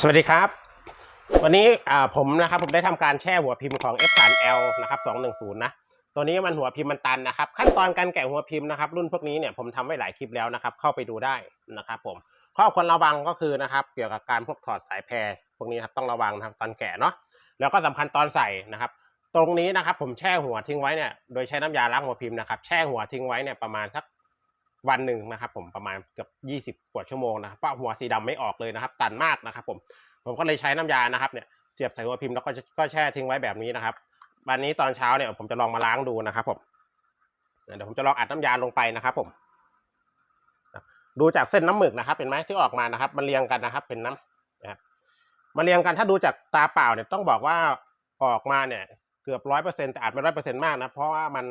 สวัสดีครับ วันนี้ผมนะครับผมได้ทำการแช่หัวพิมพ์ของ F3L นะครับ210นะตัวนี้มันหัวพิมพ์มันตันนะครับ ขั้นตอนการแกะหัวพิมพ์นะครับ รุ่นพวกนี้เนี่ยผมทำไว้หลายคลิปแล้วนะครับ เข้าไปดูได้นะครับ ผมข้อควรระวังก็คือนะครับ เกี่ยวกับการพวกถอดสายแพรพวกนี้ครับต้องระวังนะครับตอนแกะเนาะแล้วก็สำคัญตอนใส่นะครับ ตรงนี้นะครับ ผมแช่หัวทิ้งไว้เนี่ยโดยใช้น้ำยาล้างหัวพิมพ์นะครับแช่หัวทิ้งไว้เนี่ยประมาณสัก วันหนึ่งนะครับ ผมประมาณเกือบยี่สิบกว่าชั่วโมงนะครับเพราะหัวสีดำไม่ออกเลยนะครับ ตันมากนะครับ ผมผมก็เลยใช้น้ำยานะครับเนี่ยเสียบใส่หัวพิมพ์แล้วก็ก็แช่ทิ้งไว้แบบนี้นะครับ วันนี้ตอนเช้าเนี่ยผมจะลองมาล้างดูนะครับ ผมเดี๋ยวผมจะลองอัดน้ำยาลงไปนะครับ ผมดูจากเส้นน้ำหมึกนะครับเห็นไหมที่ออกมานะครับ มันเรียงกันนะครับ เป็นน้ำนะครับมาเรียงกันถ้าดูจากตาเปล่าเนี่ยต้องบอกว่าออกมาเนี่ย เกือบร้อยเปอร์เซ็นต์แต่อาจไม่ร้อยเปอร์เซ็นต์มากนะเพราะว่ามัน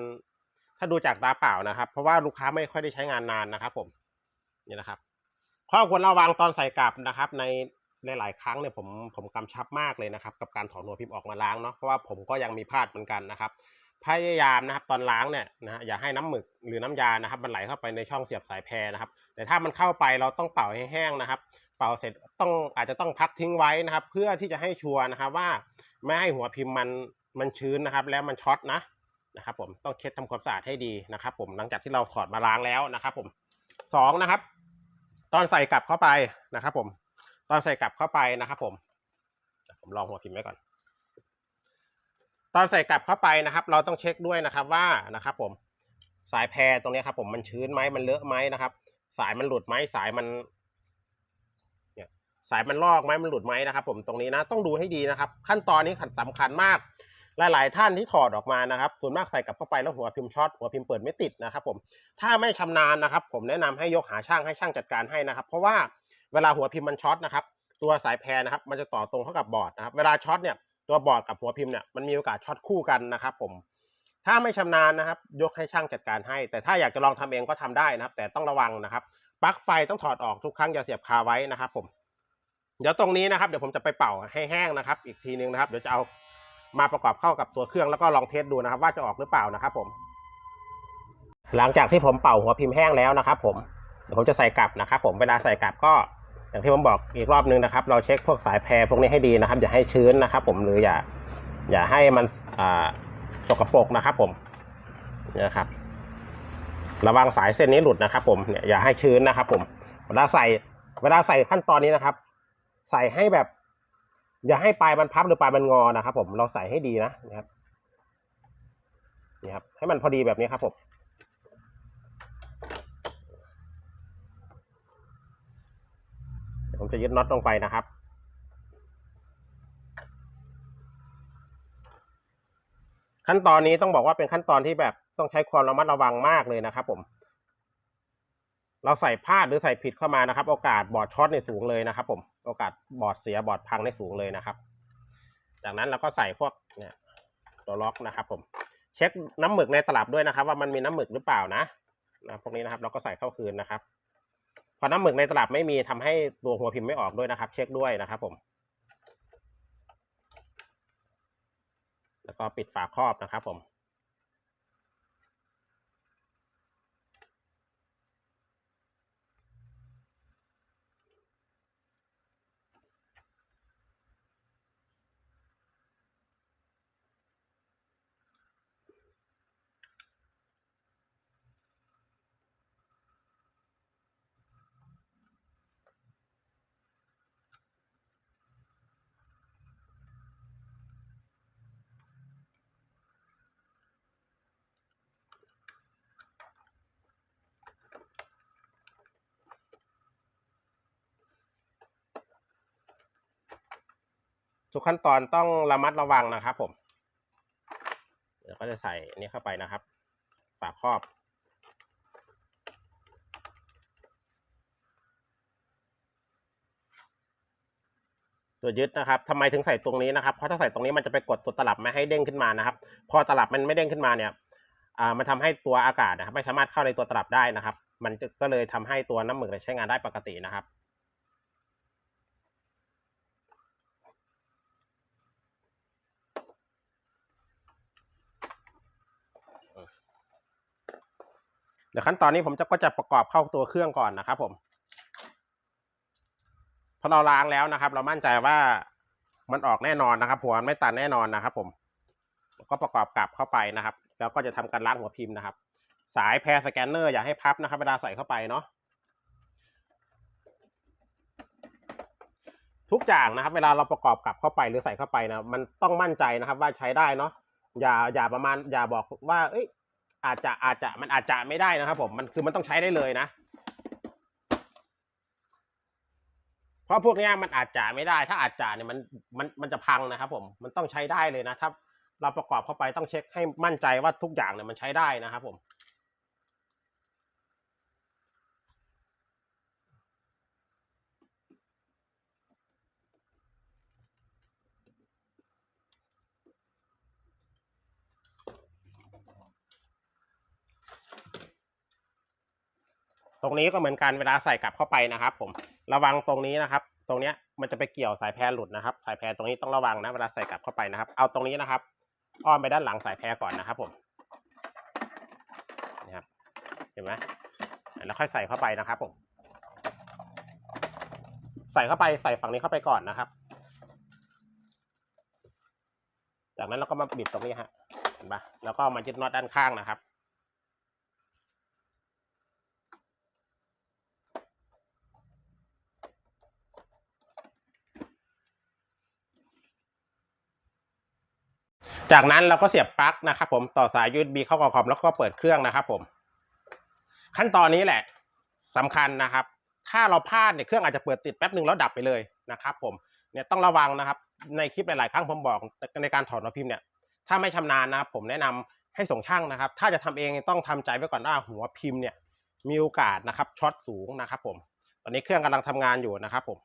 ถ้าดูจากตาเปล่านะครับ เพราะว่าลูกค้าไม่ค่อยได้ใช้งานนานนะครับผมนี่นะครับ ข้อควรระวังตอนใส่กลับนะครับ ในหลายๆครั้งเนี่ยผมผมกำชับมากเลยนะครับ กับการถอนหัวพิมพ์ออกมาล้างเนาะเพราะว่าผมก็ยังมีพลาดเหมือนกันนะครับ พยายามนะครับ ตอนล้างเนี่ยนะฮะอย่าให้น้ำหมึกหรือน้ำยานะครับ มันไหลเข้าไปในช่องเสียบสายแพรนะครับ แต่ถ้ามันเข้าไปเราต้องเป่าให้แห้งนะครับ เป่าเสร็จต้องอาจจะต้องพักทิ้งไว้นะครับ เพื่อที่จะให้ชัวร์นะครับว่าไม่ให้หัวพิมพ์มันมันชื้นนะครับ แล้วมันช็อตนะ นะครับผมต้องเช็ดทำความสะอาดให้ดีนะครับผมหลังจากที่เราถอดมาล้างแล้วนะครับผมสองนะครับ ตอนใส่กลับเข้าไปนะครับผมตอนใส่กลับเข้าไปนะครับผมผมลองหัวพิมพ์ไว้ก่อน ตอนใส่กลับเข้าไปนะครับ เราต้องเช็คด้วยนะครับว่านะครับ ผมสายแพรตรงนี้ครับ ผมมันชื้นไหมมันเลอะไหมนะครับ สายมันหลุดไหมสายมันเนี่ยสายมันลอกไหมมันหลุดไหมนะครับ ผมตรงนี้นะต้องดูให้ดีนะครับ ขั้นตอนนี้สำคัญมาก หลาย ๆ ท่านที่ถอดออกมานะครับส่วนมากใส่กลับเข้าไปแล้วหัวพิมพ์ช็อตหัวพิมพ์เปิดไม่ติดนะครับผมถ้าไม่ชำนาญนะครับ ผมแนะนำให้ยกหาช่างให้ช่างจัดการให้นะครับ เพราะว่าเวลาหัวพิมพ์มันช็อตนะครับตัวสายแพรนะครับมันจะต่อตรงเข้ากับบอร์ดนะครับเวลาช็อตเนี่ยตัวบอร์ดกับหัวพิมพ์เนี่ยมันมีโอกาสช็อตคู่กันนะครับผมถ้าไม่ชำนาญนะครับ ยกให้ช่างจัดการให้ แต่ถ้าอยากจะลองทำเองก็ทำได้นะครับ แต่ต้องระวังนะครับปลั๊กไฟต้องถอดออกทุกครั้งอย่าเสียบคาไว้นะครับผมเดี๋ยวตรงนี้นะครับเดี๋ยวผมจะไปเป่าให้แห้งนะครับ อีกทีนึงนะครับ เดี๋ยวจะเอา มาประกอบเข้ากับตัวเครื่องแล้วก็ลองเทสดูนะครับ ว่าจะออกหรือเปล่านะครับผม หลังจากที่ผมเป่าหัวพิมพ์แห้งแล้วนะครับ ผมเดี๋ยวผมจะใส่กลับนะครับ ผมเวลาใส่กลับก็อย่างที่ผมบอกอีกรอบนึงนะครับ เราเช็คพวกสายแพรพวกนี้ให้ดีนะครับ อย่าให้ชื้นนะครับ ผมหรืออย่า อย่าให้มันสกปรกนะครับ ผมนี่ยนะครับ ระวังสายเส้นนี้หลุดนะครับ ผมเนี่ยอย่าให้ชื้นนะครับ ผมเวลาใส่เวลาใส่ขั้นตอนนี้นะครับ ใส่ให้แบบ อย่าให้ปลายมันพับหรือปลายมันงอนะครับ ผมเราใส่ให้ดีนะนะครับนี่ครับ ให้มันพอดีแบบนี้ครับผมผมจะยึดน็อตลงไปนะครับขั้นตอนนี้ต้องบอกว่าเป็นขั้นตอนที่แบบต้องใช้ความระมัดระวังมากเลยนะครับ ผม เราใส่พลาดหรือใส่ผิดเข้ามานะครับ โอกาสบอดช็อตในสูงเลยนะครับ ผม โอกาสบอร์ดเสียบอร์ดพังในสูงเลยนะครับ จากนั้นเราก็ใส่พวกเนี่ยตัวล็อกนะครับ ผม เช็คน้ำหมึกในตลับด้วยนะครับ ว่ามันมีน้ำหมึกหรือเปล่านะนะพวกนี้นะครับเราก็ใส่เข้าคืนนะครับพอน้ำหมึกในตลับไม่มีทำให้ตัวหัวพิมพ์ไม่ออกด้วยนะครับ เช็คด้วยนะครับ ผม แล้วก็ปิดฝาครอบนะครับ ผม ทุกขั้นตอนต้องระมัดระวังนะครับผม เดี๋ยวก็จะใส่อันนี้เข้าไปนะครับฝาครอบ ตัวยึดนะครับทำไมถึงใส่ตรงนี้นะครับ เพราะถ้าใส่ตรงนี้มันจะไปกดตัวตลับไม่ให้เด้งขึ้นมานะครับ พอตลับมันไม่เด้งขึ้นมาเนี่ยอ่ามันทำให้ตัวอากาศนะครับไม่สามารถเข้าในตัวตลับได้นะครับ มันก็เลยทำให้ตัวน้ำหมึกใช้งานได้ปกตินะครับ เดี๋ยวขั้นตอนนี้ผมจะก็จะประกอบเข้าตัวเครื่องก่อนนะครับ ผมพอเราล้างแล้วนะครับ เรามั่นใจว่ามันออกแน่นอนนะครับ หัวไม่ตันแน่นอนนะครับ ผมก็ประกอบกลับเข้าไปนะครับ แล้วก็จะทำการล้างหัวพิมพ์นะครับ สายแพรสแกนเนอร์อย่าให้พับนะครับ เวลาใส่เข้าไปเนาะทุกอย่างนะครับ เวลาเราประกอบกลับเข้าไปหรือใส่เข้าไปนะมันต้องมั่นใจนะครับ ว่าใช้ได้เนาะอย่าอย่าประมาณอย่าบอกว่า เอ้ย อาจจะอาจจะมันอาจจะไม่ได้นะครับผมมันคือมันต้องใช้ได้เลยนะ เพราะพวกนี้มันอาจจะไม่ได้ ถ้าอาจจะเนี่ยมันมันมันจะพังนะครับ ผมมันต้องใช้ได้เลยนะถ้าเราประกอบเข้าไปต้องเช็คให้มั่นใจว่าทุกอย่างเนี่ยมันใช้ได้นะครับผม ตรงนี้ก็เหมือนกันเวลาใส่กลับเข้าไปนะครับ ผมระวังตรงนี้นะครับ ตรงเนี้ยมันจะไปเกี่ยวสายแพรหลุดนะครับ สายแพรตรงนี้ต้องระวังนะเวลาใส่กลับเข้าไปนะครับ เอาตรงนี้นะครับอ้อมไปด้านหลังสายแพรก่อนนะครับ ผมนี่ครับเห็นไหมแล้วค่อยใส่เข้าไปนะครับ ผม ใส่เข้าไปใส่ฝั่งนี้เข้าไปก่อนนะครับ จากนั้นเราก็มาบิดตรงนี้ฮะเห็นปะแล้วก็มายึดน็อตด้านข้างนะครับ จากนั้นเราก็เสียบปลั๊กนะครับผมต่อสาย USB เข้ากับคอมแล้วก็เปิดเครื่องนะครับผม ขั้นตอนนี้แหละสำคัญนะครับ ถ้าเราพลาดเนี่ยเครื่องอาจจะเปิดติดแป๊บหนึ่งแล้วดับไปเลยนะครับ ผมเนี่ยต้องระวังนะครับ ในคลิปหลาย ๆ ครั้งผมบอกในการถอดหัวพิมพ์เนี่ยถ้าไม่ชำนาญนะครับ ผมแนะนำให้ส่งช่างนะครับ ถ้าจะทำเองต้องทำใจไว้ก่อนว่าหัวพิมพ์เนี่ยมีโอกาสนะครับช็อตสูงนะครับ ผม ตอนนี้เครื่องกำลังทำงานอยู่นะครับ ผม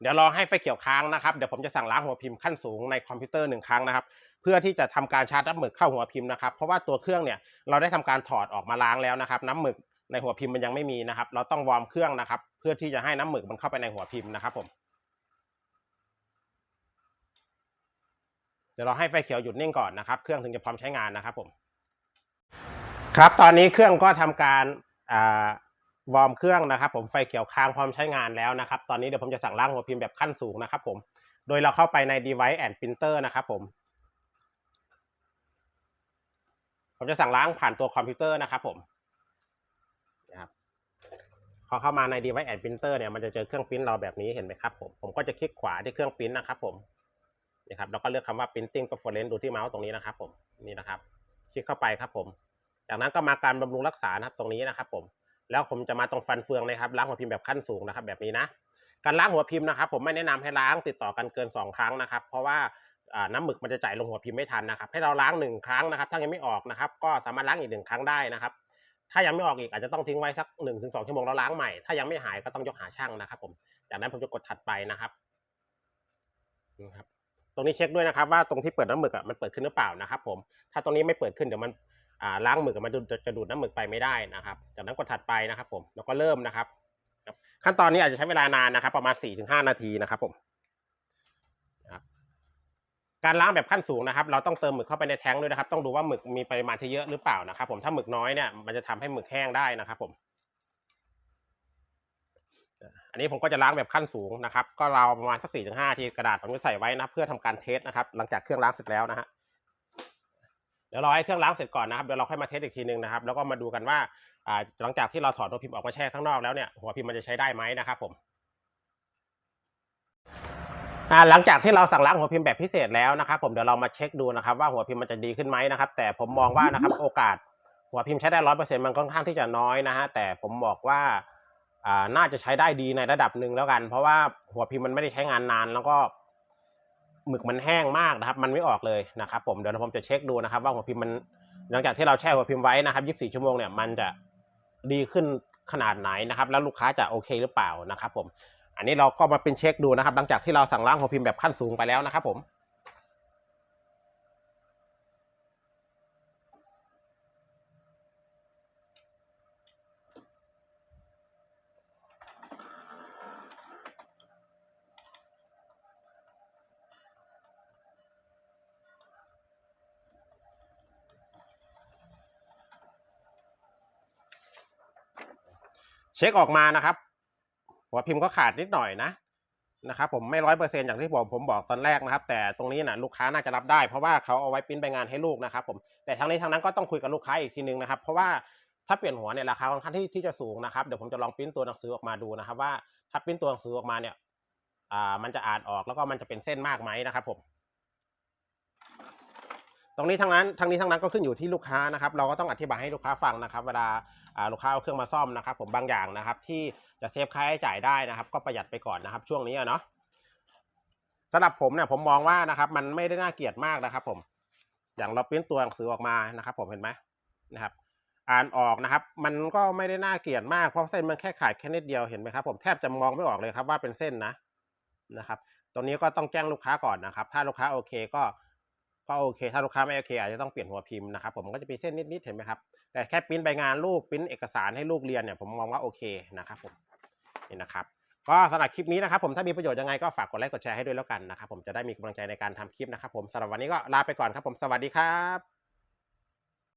เดี๋ยวรอให้ไฟเขียวค้างนะครับเดี๋ยวผมจะสั่งล้างหัวพิมพ์ขั้นสูงในคอมพิวเตอร์หนึ่งครั้งนะครับเพื่อที่จะทำการชาร์จน้ำหมึกเข้าหัวพิมพ์นะครับเพราะว่าตัวเครื่องเนี่ยเราได้ทำการถอดออกมาล้างแล้วนะครับ น้ำหมึกในหัวพิมพ์มันยังไม่มีนะครับ เราต้องวอร์มเครื่องนะครับ เพื่อที่จะให้น้ำหมึกมันเข้าไปในหัวพิมพ์นะครับผมเดี๋ยวเราให้ไฟเขียวหยุดนิ่งก่อนนะครับ เครื่องถึงจะพร้อมใช้งานนะครับผม ครับตอนนี้เครื่องก็ทำการอ่า วอร์มเครื่องนะครับ ผมไฟเขียวค้างพร้อมใช้งานแล้วนะครับ ตอนนี้เดี๋ยวผมจะสั่งล้างหัวพิมพ์แบบขั้นสูงนะครับผม โดยเราเข้าไปใน device and printer นะครับผม ผมจะสั่งล้างผ่านตัวคอมพิวเตอร์นะครับผมนะครับพอเข้ามาใน device and printer เนี่ยมันจะเจอเครื่องปริ้นเราแบบนี้เห็นไหมครับผมผมก็จะคลิกขวาที่เครื่องปริ้นนะครับผมนี่ครับแล้วก็เลือกคำว่า printing preference ดูที่เมาส์ตรงนี้นะครับผมนี่นะครับ คลิกเข้าไปครับผม จากนั้นก็มาการบำรุงรักษานะครับตรงนี้นะครับผม แล้วผมจะมาตรงฟันเฟืองนะครับล้างหัวพิมพ์แบบขั้นสูงนะครับ แบบนี้นะการล้างหัวพิมพ์นะครับ ผมไม่แนะนำให้ล้างติดต่อกันเกิน 2 ครั้งนะครับ เพราะว่าน้ำหมึกมันจะจ่ายลงหัวพิมพ์ไม่ทันนะครับ ให้เราล้างหนึ่งครั้งนะครับ ถ้ายังไม่ออกนะครับ ก็สามารถล้างอีกหนึ่งครั้งได้นะครับ ถ้ายังไม่ออกอีกอาจจะต้องทิ้งไว้สักหนึ่งถึงสองชั่วโมงแล้วล้างใหม่ ถ้ายังไม่หายก็ต้องยกหาช่างนะครับ ผม จากนั้นผมจะกดถัดไปนะครับนี่ครับ ตรงนี้เช็คด้วยนะครับ ว่าตรงที่เปิดน้ำหมึกอะมันเปิดขึ้นหรือเปล่านะครับ ผม ถ้าตรงนี้ไม่เปิดขึ้นเดี๋ยวมัน ล้างหมึกมันจะจะดูดน้ำหมึกไปไม่ได้นะครับ จากนั้นกดถัดไปนะครับ ผมแล้วก็เริ่มนะครับ ขั้นตอนนี้อาจจะใช้เวลานานนะครับ ประมาณ4ี่ถึงห้านาทีนะครับ ผมการล้างแบบขั้นสูงนะครับ เราต้องเติมหมึกเข้าไปในแท้งด้วยนะครับ ต้องดูว่าหมึกมีปริมาณที่เยอะหรือเปล่านะครับ ผมถ้าหมึกน้อยเนี่ยมันจะทำให้หมึกแห้งได้นะครับ ผม อันนี้ผมก็จะล้างแบบขั้นสูงนะครับ ก็เราวประมาณสักสี่ถึงห้าทีกระดาษผมจะใส่ไว้นะ เพื่อทำการเทสนะครับ หลังจากเครื่องล้างเสร็จแล้วนะฮะ ดี๋ยวเรอให้เครื่องล้างเสร็จก่อนนะครับเดี๋ยวเราค่อยมาเทสอีกทีนึงนะครับแล้วก็มาดูกันว่าอ่าหลังจากที่เราถอดหัวพิมพ์ออกมาแช่ข้างนอกแล้วเนี่ยหัวพิมพ์มันจะใช้ได้ไหมนะครับผมหลังจากที่เราสั่งล้างหัวพิมพ์แบบพิเศษแล้วนะครับ ผมเดี๋ยวเรามาเช็คดูนะครับ ว่าหัวพิมพ์มันจะดีขึ้นไหมนะครับ แต่ผมมองว่านะครับโอกาส หัวพิมพ์ใช้ได้ร้อยเปอร์เซ็นต์มันค่อนข้างที่จะน้อยนะฮะแต่ผมบอกว่าอ่าน่าจะใช้ได้ดีในระดับหนึ่งแล้วกัน เพราะว่าหัวพิมพ์มันไม่ได้ใช้งานนานแล้วก็ หมึกมันแห้งมากนะครับ มันไม่ออกเลยนะครับ ผมเดี๋ยวผมจะเช็คดูนะครับ ว่าหัวพิมพ์มันหลังจากที่เราแช่หัวพิมพ์ไว้นะครับ 24 ชั่วโมงเนี่ยมันจะดีขึ้นขนาดไหนนะครับ แล้วลูกค้าจะโอเคหรือเปล่านะครับ ผม อันนี้เราก็มาเป็นเช็คดูนะครับ หลังจากที่เราสั่งล้างหัวพิมพ์แบบขั้นสูงไปแล้วนะครับ ผม เช็คออกมานะครับ หัวพิมพ์ก็ขาดนิดหน่อยนะนะครับผมไม่ร้อยเปอร์เซ็นอย่างที่ผมผมบอกตอนแรกนะครับ แต่ตรงนี้นะลูกค้าน่าจะรับได้ เพราะว่าเขาเอาไว้ปริ้นไปงานให้ลูกนะครับผมแต่ทั้งนี้ทั้งนั้นก็ต้องคุยกับลูกค้าอีกทีนึงนะครับ เพราะว่าถ้าเปลี่ยนหัวเนี่ยราคาค่อนข้างที่ที่จะสูงนะครับเดี๋ยวผมจะลองปริ้นตัวหนังสือออกมาดูนะครับ ว่าถ้าปริ้นตัวหนังสือออกมาเนี่ยอ่ามันจะอ่านออกแล้วก็มันจะเป็นเส้นมากไหมนะครับผมตรงนี้ทั้งนั้นทั้งนี้ทั้งนั้นก็ขึ้นอยู่ที่ลูกค้านะครับ เราก็ต้องอธิบายให้ลูกค้าฟังนะครับ เวลา ลูกค้าเอาเครื่องมาซ่อมนะครับ ผมบางอย่างนะครับ ที่จะเซฟค่าใช้จ่ายได้นะครับ ก็ประหยัดไปก่อนนะครับ ช่วงนี้เนาะสำหรับผมเนี่ยผมมองว่านะครับ มันไม่ได้น่าเกลียดมากนะครับ ผม อย่างเราปริ้นตัวหนังสือออกมานะครับ ผมเห็นไหมนะครับ อ่านออกนะครับ มันก็ไม่ได้น่าเกลียดมากเพราะเส้นมันแค่ขาดแค่นิดเดียวเห็นไหมครับ ผมแทบจะมองไม่ออกเลยครับว่าเป็นเส้นนะนะครับตรงนี้ก็ต้องแจ้งลูกค้าก่อนนะครับ ถ้าลูกค้าโอเคก็ ก็โอเค ถ้าลูกค้าไม่โอเคอาจจะต้องเปลี่ยนหัวพิมพ์นะครับผมก็จะมีเส้นนิดๆเห็นไหมครับแต่แค่ปริ้นใบงานลูกปริ้นเอกสารให้ลูกเรียนเนี่ยผมมองว่าโอเคนะครับผมนี่นะครับก็สำหรับคลิปนี้นะครับผมถ้ามีประโยชน์ยังไงก็ฝากกดไลค์กดแชร์ให้ด้วยแล้วกันนะครับผมจะได้มีกำลังใจในการทำคลิปนะครับผมสำหรับวันนี้ก็ลาไปก่อนครับผมสวัสดีครับ